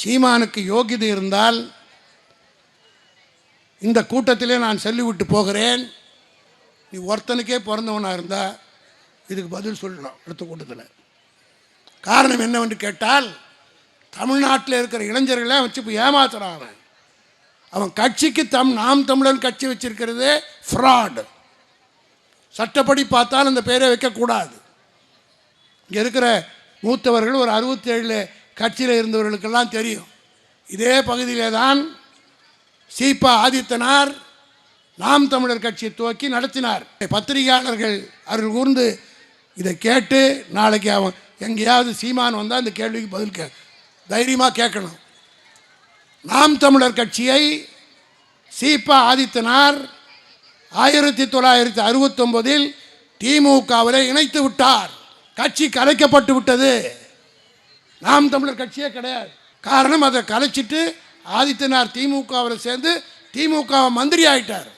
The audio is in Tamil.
சீமானுக்கு யோகிதை இருந்தால் இந்த கூட்டத்திலே நான் சொல்லிவிட்டு போகிறேன். நீ ஒருத்தனுக்கே பிறந்தவனாக இருந்தால் இதுக்கு பதில் சொல்லணும் அடுத்த கூட்டத்தில். காரணம் என்னவென்று கேட்டால் தமிழ்நாட்டில் இருக்கிற இளைஞர்களை வச்சு இப்போ ஏமாத்துறான் அவன். அவன் கட்சிக்கு தம் நாம் தமிழன் கட்சி வச்சிருக்கிறதே ஃப்ராட் சட்டப்படி பார்த்தால் அந்த பேரை வைக்கக்கூடாது. இங்கே இருக்கிற மூத்தவர்கள் ஒரு அறுபத்தேழு கட்சியில் இருந்தவர்களுக்கெல்லாம் தெரியும். இதே பகுதியிலே தான் சீபா ஆதித்தனார் நாம் தமிழர் கட்சியை துவக்கி நடத்தினார். பத்திரிகையாளர்கள் அருள் கூர்ந்து இதை கேட்டு நாளைக்கு அவன் எங்கேயாவது சீமான் வந்தால் இந்த கேள்விக்கு பதில் கே தைரியமாக கேட்கணும். நாம் தமிழர் கட்சியை சீபா ஆதித்தனார் ஆயிரத்தி தொள்ளாயிரத்தி அறுபத்தொன்பதில் திமுகவில் இணைத்து விட்டார். கட்சி கலைக்கப்பட்டு விட்டது. நாம் தமிழர் கட்சியே கிடையாது. காரணம் அதை கலைச்சிட்டு ஆதித்யநாத் திமுகவில் சேர்ந்து திமுக மந்திரி ஆகிட்டார்